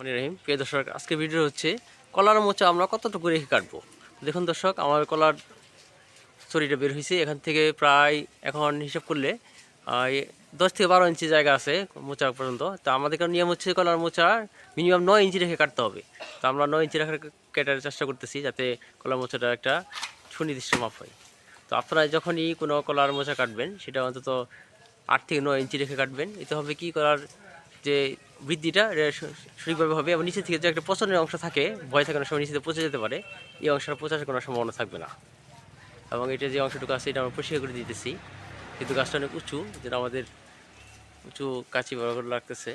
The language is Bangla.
মনে রহিম। প্রিয় দর্শক আজকে ভিডিও হচ্ছে কলার মোচা আমরা কতটুকু রেখে কাটবো? দেখুন দর্শক, আমার কলার চুরিটা বের হয়েছে। এখান থেকে প্রায় এখন হিসাব করলে দশ থেকে বারো ইঞ্চি জায়গা আছে মোচা পর্যন্ত। তো আমাদের নিয়ম হচ্ছে কলার মোচা মিনিমাম নয় ইঞ্চি রেখে কাটতে হবে। তো আমরা নয় ইঞ্চি রেখে কেটার চেষ্টা করতেছি যাতে কলার মোচাটা একটা সুনির্দিষ্ট মাপ হয়। তো আপনারা যখনই কোনো কলার মোচা কাটবেন, সেটা অন্তত আট থেকে নয় ইঞ্চি রেখে কাটবেন। এতে হবে কি? কলার যে বৃদ্ধিটা সঠিকভাবে হবে এবং নিচে থেকে যে একটা পচনের অংশ থাকে, ভয় থাকে না সময় নিচে থেকে পচে যেতে পারে, এই অংশটা পচার কোনো সম্ভাবনা থাকবে না। এবং এটা যে অংশটুকু আছে, এটা আমরা পরিষ্কার করে দিতেছি। কিন্তু গাছটা অনেক উঁচু, যেটা আমাদের উঁচু কাছি করে লাগতেছে।